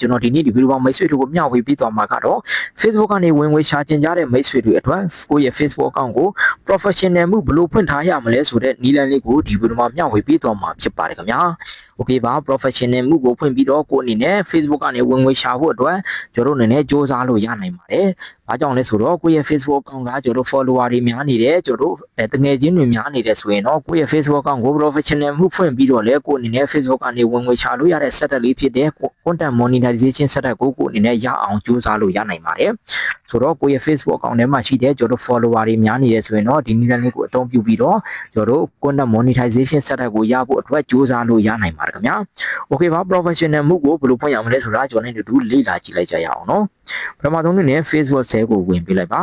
ကျွန်တော်ဒီနေ့ဒီဗီဒီယိုမှာမိတ်ဆွေတို့ကိုမျှဝေပေးသွားမှာကတော့ Facebook ကနေဝင်ငွေရှာကျင်ကြတဲ့မိတ်ဆွေတွေအတွက်ကိုယ့်ရဲ့ Facebook account ကို professional မှုဘယ်လိုဖွင့်ထားရမလဲဆိုတဲ့နည်းလမ်းလေးကိုဒီဗီဒီယိုမှာမျှဝေပေးသွားမှာဖြစ်ပါတယ်ခင်ဗျာ Okay ပါ professional မှုကိုဖွင့်ပြီးတော့ကိုယ့်အနေနဲ့ Facebook ကနေဝင်ငွေရှာဖို့အတွက်ကျွန်တော်တို့အနေနဲ့စ조사လို့ရနိုင်ပါတယ်။ ဘာကြောင့်လဲဆိုတော့ကိုယ့်ရဲ့ Facebook account ကကျွန်တော်တို့ follower တွေများနေတယ်ကျွန်တော်တို့အဲတငယ်ချင်းတွေများနေတယ်ဆိုရင်တော့ကိုယ့်ရဲ့ Facebook account ကို professional မှုဖွင့်ပြီးတော့လေကိုယ့်အနေနဲ့ Facebook ကနေဝင်ငွေရှာလို့ရတဲ့ setup လေးဖြစ်တဲ့ content monetization setup ကိုကိုယ့်အနေနဲ့ရအောင်စ조사လို့ရနိုင်ပါတယ်။ ဆိုတော့ကိုယ့်ရဲ့ Facebook account ထဲမှာရှိတဲ့ကျွန်တော်တို့ follower တွေများနေတယ်ဆိုရင်တော့ဒီနည်းလမ်းလေးကိုအသုံးပြုပြီးတော့ကျွန်တော်တို့ content monetization setup ကိုရဖို့အတွက်စ조사လို့ရနိုင်ပါတယ်ခင်ဗျာ။ Okay ပါ professional မှုကိုဘယ်လိုဖွင့်ရမလဲဆိုတာကျွန်တော်တို့လေ့လာကြည့်လိုက်ကြရအောင်နော်ပထမဆုံးအနေနဲ့ Facebook ဆဲကိုဝင်ပေးလိုက်ပါ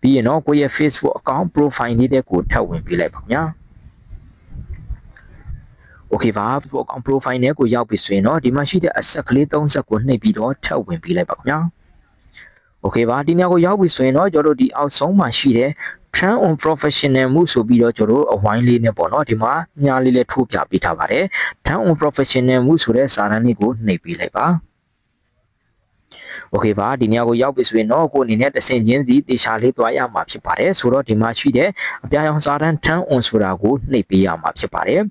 ပြီးရင်တော့ကိုယ့်ရဲ့ Facebook account profile လေးတဲ့ကိုထပ်ဝင်ပေးလိုက်ပါခင်ဗျာ Okay ပါ Facebook account profile နဲ့ကိုရောက်ပြီဆိုရင်တော့ဒီမှာရှိတဲ့အဆက်ကလေး30ကိုနှိပ်ပြီးတော့ထပ်ဝင်ပေးလိုက်ပါခင်ဗျာ Okay ပါဒီညကိုရောက်ပြီဆိုရင်တော့ကျွန်တော်တို့ဒီအောက်ဆုံးမှာရှိတဲ့ turn on professional မှုဆိုပြီးတော့ကျွန်တော်တို့အဝိုင်းလေးနဲ့ပေါ့နော်ဒီမှာညားလေးလေးထိုးပြပေးထားပါတယ် turn on professional မှုဆိုတဲ့စာတန်းလေးကိုနှိပ်ပေးလိုက်ပါ โอเคပါဒီနေရာကိုရောက်ပြီဆိုရင်တော့ကိုအနေနဲ့တဆင်ချင်းစီတေချာလေးသွားရမှာဖြစ်ပါတယ်ဆိုတော့ဒီမှာရှိတဲ့အပြာရောင်စာတန်း turn on ဆိုတာကိုနှိပ်ပေးရမှာဖြစ်ပါတယ်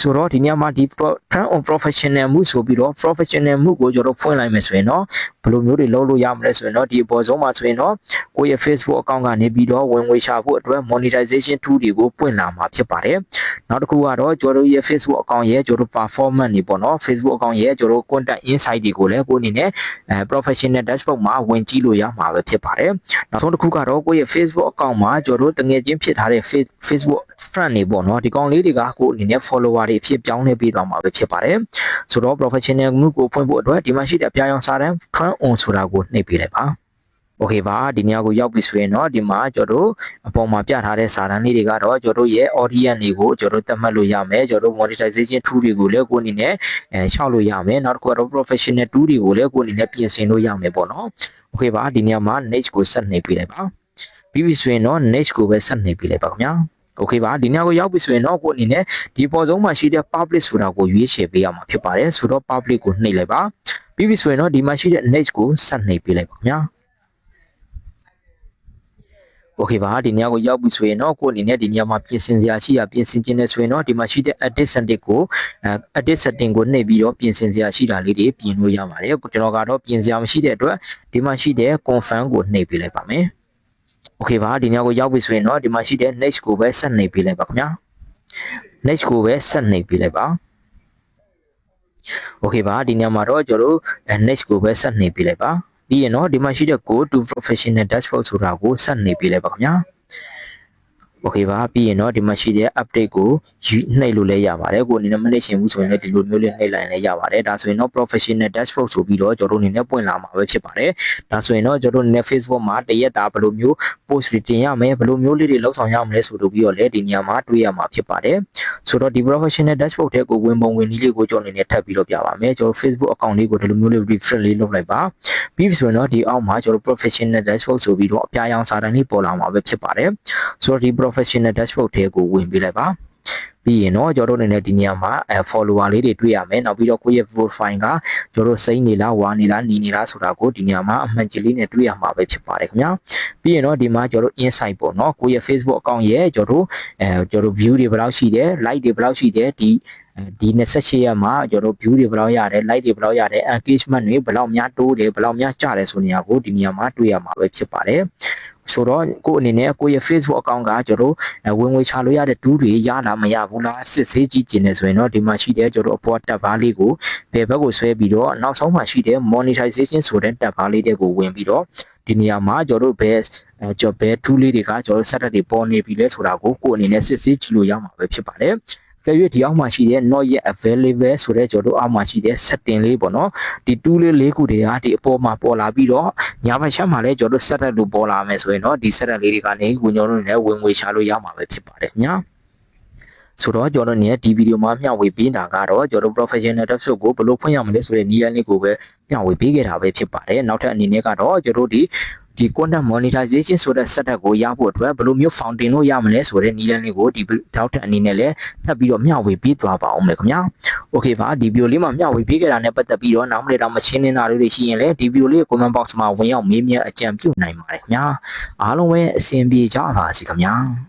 ဆိုတော့ဒီနေရာမှာဒီ turn on professional မှုဆိုပြီးတော့ professional မှုကိုကျွန်တော်ဖွင့်လိုက်မယ်ဆိုရင်တော့ဘယ်လိုမျိုးတွေလုပ်လို့ရမလဲဆိုရင်တော့ဒီအပေါ်ဆုံးမှာဆိုရင်တော့ကိုယ့်ရဲ့ Facebook account ကနေပြီးတော့ဝင်ငွေရှာဖို့အတွက် monetization tool တွေကိုပွင့်လာမှာဖြစ်ပါတယ်နောက်တစ်ခုကတော့ကျွန်တော်ရဲ့ Facebook account ရဲ့ကျွန်တော် performance တွေပေါ့နော် Facebook account ရဲ့ကျွန်တော် content insight တွေကိုလည်းကိုအနေနဲ့အဲ professional dashboard မှာဝင်ကြည့်လို့ရမှာပဲဖြစ်ပါတယ်နောက်ဆုံးတစ်ခုကတော့ကိုယ့်ရဲ့ Facebook account မှာကျွန်တော်တငယ်ချင်းဖြစ်ထားတဲ့ Facebook friend တွေပေါ့နော်ဒီကောင်လေးတွေကကိုအနေနဲ့ follower တွေဖြစ်ပြောင်းလဲပေးသွားမှာပဲဖြစ်ပါတယ်ဆိုတော့ professional မှုကိုဖွင့်ဖို့အတွက်ဒီမှာရှိတဲ့အပြာရောင်စာတန်း turn on ဆိုတာကိုနှိပ်ပေးလိုက်ပါ โอเคပါဒီနေရာကိုရောက်ပြီဆိုရင်တော့ဒီမှာကျွန်တော်တို့အပေါ်မှာပြထားတဲ့စာတန်းလေးတွေကတော့ကျွန်တော်တို့ရဲ့ audience တွေကိုကျွန်တော်တို့သတ်မှတ်လို့ရမယ်ကျွန်တော်တို့ monetization tool တွေကိုလည်းကိုယ်အနေနဲ့အဲရှောက်လို့ရမယ်နောက်တစ်ခုကတော့ professional tool တွေကိုလည်းကိုယ်အနေနဲ့ပြင်ဆင်လို့ရမယ်ပေါ့နော်โอเคပါဒီနေရာမှာ niche ကိုဆက်နှိပ်ပေးလိုက်ပါပြီးပြီဆိုရင်တော့ niche ကိုပဲဆက်နှိပ်ပေးလိုက်ပါခင်ဗျာโอเคပါဒီညကိုရောက်ပြီဆိုရင်တော့ကိုအနေနဲ့ဒီပေါ်ဆုံးမှာရှိတဲ့ public ဆိုတာကိုရွေးချယ်ပေးရမှာဖြစ်ပါတယ်ဆိုတော့ public ကိုနှိပ်လိုက်ပါပြီးပြီဆိုရင်တော့ဒီမှာရှိတဲ့ niche ကိုဆက်နှိပ်ပေးလိုက်ပါခင်ဗျာ โอเคပါဒီညကိုရောက်ပြီဆိုရင်တော့ကိုအနေနဲ့ဒီညမှာပြင်ဆင်စရာရှိရပြင်ဆင်ခြင်းနဲ့ဆိုရင်တော့ဒီမှာရှိတဲ့ edit setting ကိုအဲ edit setting ကိုနှိပ်ပြီးတော့ပြင်ဆင်စရာရှိတာလေးတွေပြင်လို့ရပါတယ်ကျွန်တော်ကတော့ပြင်စရာမရှိတဲ့အတွက်ဒီမှာရှိတဲ့ confirm ကိုနှိပ်ပေးလိုက်ပါမယ်โอเคပါဒီညကိုရောက်ပြီဆိုရင်တော့ဒီမှာရှိတဲ့ next ကိုပဲဆက်နှိပ်ပေးလိုက်ပါခင်ဗျာ next ကိုပဲဆက်နှိပ်ပေးလိုက်ပါโอเคပါဒီညမှာတော့ကျွန်တော်တို့ next ကိုပဲဆက်နှိပ်ပေးလိုက်ပါ ပြီးရင်တော့ဒီမှာရှိတဲ့ go to professional dashboard ဆိုတာကိုဆက်နှိပ်ပေးလိုက်ပါခင်ဗျာ okay ပါပြီးရင်တော့ဒီမှာရှိတဲ့ update ကိုနှိပ်လို့လည်းရပါတယ်ကိုအနေနဲ့မနှိပ်ရှင်ဘူးဆိုရင်လည်းဒီလိုမျိုးလေးနှိပ်လိုက်လည်းရပါတယ်ဒါဆိုရင်တော့ professional dashboard ဆိုပြီးတော့ကျွန်တော်အနေနဲ့ပွင့်လာမှာပဲဖြစ်ပါတယ်ဒါဆိုရင်တော့ကျွန်တော်အနေနဲ့ Facebook မှာတရက်တာဘယ်လိုမျိုး post တွေတင်ရမလဲဘယ်လိုမျိုးလေးတွေလောက်ဆောင်ရမလဲဆိုလို့ပြီးတော့လည်းဒီနေရာမှာတွေ့ရမှာဖြစ်ပါတယ်ဆိုတော့ဒီ professional dashboard တဲ့ကိုဝင်ပုံဝင်နည်းလေးကိုကျွန်တော်အနေနဲ့ထပ်ပြီးတော့ပြပါမယ်ကျွန်တော် Facebook account လေးကိုဒီလိုမျိုးလေး refresh လေးလုပ်လိုက်ပါပြီးဆိုရင်တော့ဒီအောက်မှာကျွန်တော် professional dashboard ဆိုပြီးတော့အပြာရောင်စာတန်းလေးပေါ်လာမှာပဲဖြစ်ပါတယ်ဆိုတော့ဒီ professional dashboard ထဲကိုဝင်ပေးလိုက်ပါပြီးရင်တော့ကျွန်တော်တို့အနေနဲ့ဒီနေရာမှာအဲ follower လေးတွေတွေ့ရမယ်နောက်ပြီးတော့ကိုယ့်ရဲ့ profile ကကျွန်တော်တို့စိမ့်နေလားဝါနေလားနီနေလားဆိုတာကိုဒီနေရာမှာအမှန်ကြီးလေးနဲ့တွေ့ရမှာပဲဖြစ်ပါတယ်ခင်ဗျာပြီးရင်တော့ဒီမှာကျွန်တော်တို့ insight ပေါ့နော်ကိုယ့်ရဲ့ Facebook account ရဲ့ကျွန်တော်တို့အဲကျွန်တော်တို့ view တွေဘယ်လောက်ရှိတယ် like တွေဘယ်လောက်ရှိတယ်ဒီဒီ28ရက်မှာကျွန်တော်တို့ view တွေဘယ်လောက်ရတယ် like တွေဘယ်လောက်ရတယ် engagement တွေဘယ်လောက်များတိုးတယ်ဘယ်လောက်များကျတယ်ဆိုနေရာကိုဒီနေရာမှာတွေ့ရမှာပဲဖြစ်ပါတယ် ဆိုတော့ကိုအနေနဲ့ကိုရဲ့ Facebook account ကကျွန်တော်ဝင်ငွေချလို့ရတဲ့ဒူးတွေရလာမရဘူးလားစစ်ဆေးကြည့်ကျင်နေဆိုရင်တော့ဒီမှာရှိတဲ့ကျွန်တော်အပေါ်တက်ပါးလေးကိုဘယ်ဘက်ကိုဆွဲပြီးတော့နောက်ဆုံးမှာရှိတဲ့ monetization ဆိုတဲ့တက်ပါးလေးတွေကိုဝင်ပြီးတော့ဒီနေရာမှာကျွန်တော်ဘယ်ကျွန်တော်ဘယ် tool လေးတွေကကျွန်တော် setup တွေပေါ်နေပြီလဲဆိုတာကိုကိုအနေနဲ့စစ်ဆေးကြည့်လို့ရမှာပဲဖြစ်ပါတယ် ကျရွေးဒီအောက်မှာရှိတဲ့ not yet available ဆိုတဲ့ကျွန်တော်တို့အောက်မှာရှိတဲ့ setting လေးပေါ့နော်ဒီ tool လေးလေးခုတွေကဒီအပေါ်မှာပေါ်လာပြီးတော့ညာဘက်ချက်မှာလည်းကျွန်တော်တို့ setup လို့ပေါ်လာမယ်ဆိုရင်တော့ဒီ setup လေးတွေကနေဝင်ကျွန်တော်တို့လည်းဝင်ငွေချလို့ရမှာပဲဖြစ်ပါတယ်ညာဆိုတော့ကျွန်တော်တို့ဒီဗီဒီယိုမှာမျှဝေပေးတာကတော့ကျွန်တော် professional dashboard ကိုဘယ်လိုဖွင့်ရမလဲဆိုတဲ့နည်းလမ်းလေးကိုပဲမျှဝေပေးခဲ့တာပဲဖြစ်ပါတယ်နောက်ထပ်အနေနဲ့ကတော့ကျွန်တော်ဒီ ဒီ content monetization ဆိုတဲ့ setup ကိုရဖို့အတွက်ဘယ်လိုမျိုး founding လို့ရမလဲဆိုတဲ့နည်းလမ်းလေးကိုဒီတောက်တဲ့အနေနဲ့လည်းထပ်ပြီးတော့မျှဝေပေးသွားပါအောင်မယ်ခင်ဗျာ။ Okay ပါဒီ video လေးမှာမျှဝေပေးခဲ့တာနဲ့ပတ်သက်ပြီးတော့နောက်မလေးတော့မရှင်းနေတာလေးတွေရှိရင်လည်းဒီ video လေးကို comment box မှာဝင်ရောက်မေးမြန်းအကြံပြုနိုင်ပါတယ်ခင်ဗျာ။အားလုံးပဲအဆင်ပြေကြပါစေခင်ဗျာ။